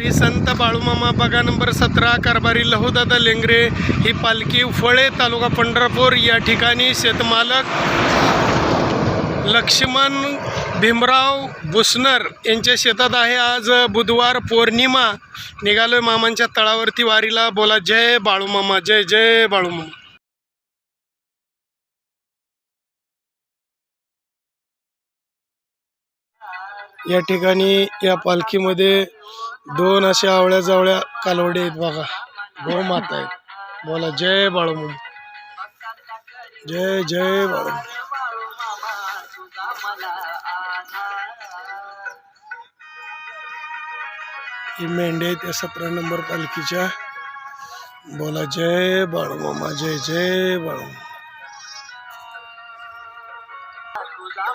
श्री संत बाळूमामा बगा नंबर सतरा कारभारी लहुदादा लेंगरे ही पालखी फळे तालुका पंढरपूर या ठिकाणी शेतमालक लक्ष्मण भीमराव भुसनर यांच्या शेतात आहे. आज बुधवार पौर्णिमा. निघालोय मामांच्या तळावरती वारीला. बोला जय बाळूमामा जय जय बाळूमामा. या ठिकाणी या पालखीमध्ये दोन अशा आवळ्या जावळ्या कालवडे आहेत बघा. गौ माता आहेत. बोला जय बाळूमामा. जय जय बाळूमामा. ही मेंढ्या आहेत त्या सतरा नंबर पालखीच्या. बोला जय बाळूमामा जय जय बाळूमामा.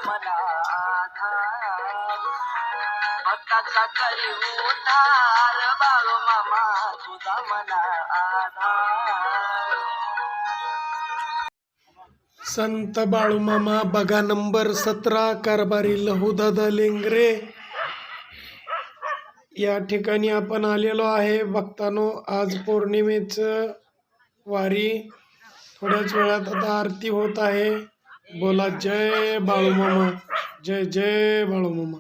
मला आधार भक्ताचा करी उतार बाळू मामा तुझा मला आधार. संत बाळूमामा बघा नंबर सतरा कारभारी लहुदादा लेंगरे. या ठिकाणी आपण आलेलो आहे. बघतानो आज पौर्णिमेचं वारी. थोड्याच वेळात आता आरती होत आहे. बोला जय बाळूमामा जय जय बाळूमामा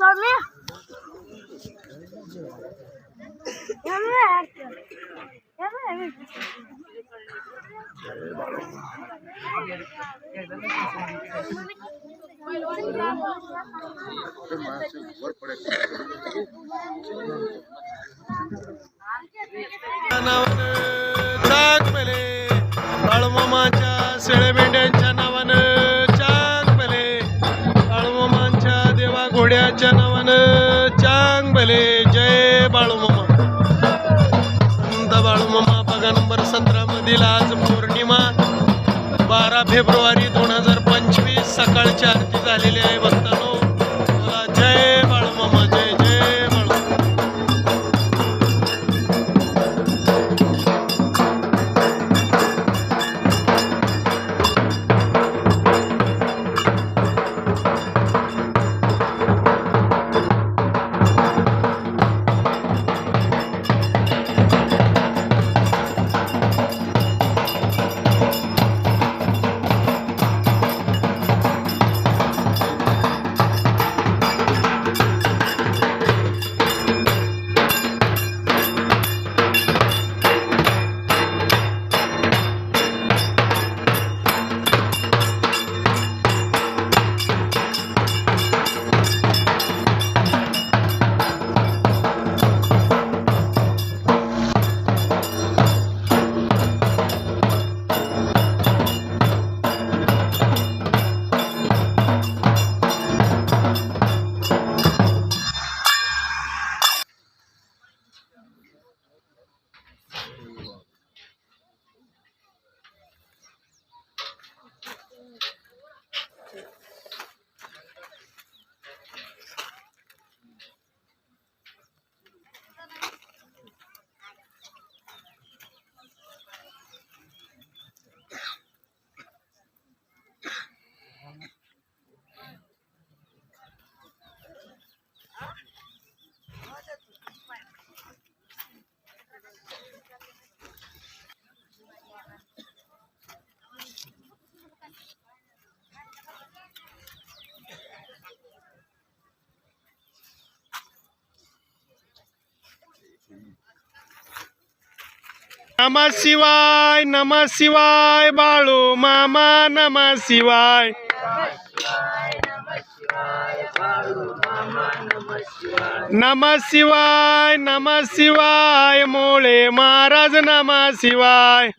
Sorry. नावानं चांगले बाळूमामाच्या शेळे मेंढ्यांच्या नावानं Gitmeli नम शिवाय नम शिवाय बाळू मामा नम शिवाय नम शिवाय नम शिवाय मोळे महाराज नम शिवाय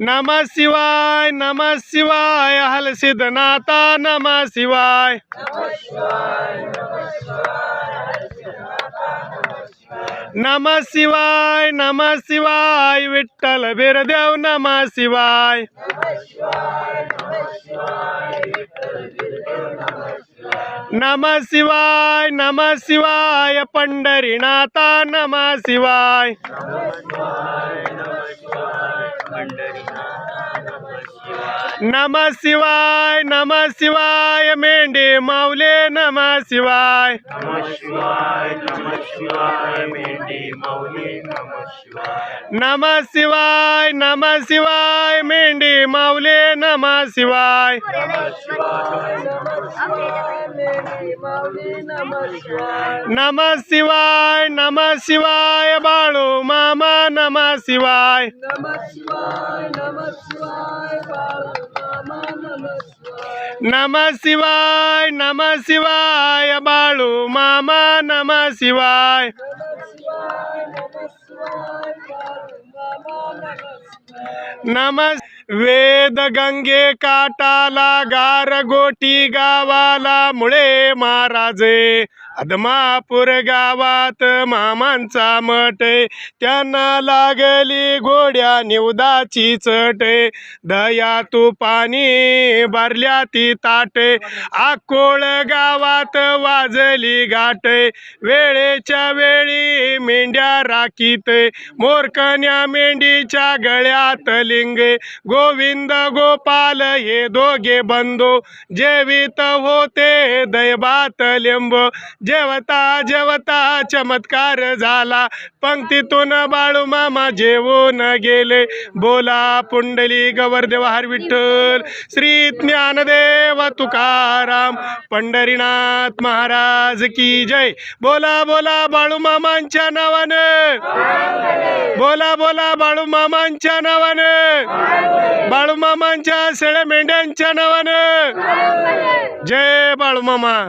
नम शिवाय नम शिवाय हलसिद्धनाथा नम शिवाय नम शिवाय नम शिवाय विठ्ठल बिरदेव नम शिवाय. नम शिवाय नम शिवाय पंढरीनाथा नम शिवाय. नम शिवाय नम शिवाय मेंढे माऊले नम शिवाय. नम शिवाय नम शिवाय मेंढे माऊले नम शिवाय. नम शिवाय नम शिवाय बाळू मामा नम शिवाय. नम शिवाय नम शिवाय बाळू मामा नम शिवाय. नम वेद गंगे काटाला गार गोटी गावाला मुळे महाराजे. अदमापूर गावात मामांचा मठ त्यांना लागली घोड्या निवदाची चट दया तू पाणी भरल्या ती ताट आकोळ गावात वाजली गाठ वेळेच्या वेळी मेंढ्या राखीत मोरकन्या मेंढीच्या गळ्यात लिंग गोविंद गोपाल हे दोघे बंधू जेवित होते दैवात लिंब. जेवता जेवता चमत्कार झाला. पंक्तीतून बाळू मामा जेवून गेले. बोला पुंडली गवरदेव हर विठ्ठल. श्री ज्ञानदेव तुकाराम. पंढरीनाथ महाराज की जय. बोला बोला बाळू मामांच्या नावानं. बोला बोला बाळू मामांच्या नावानं. बाळू मामांच्या शेळ्या मेंढ्यांच्या नावानं. जय बाळू मामा.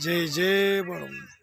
जय जय बाळूमामा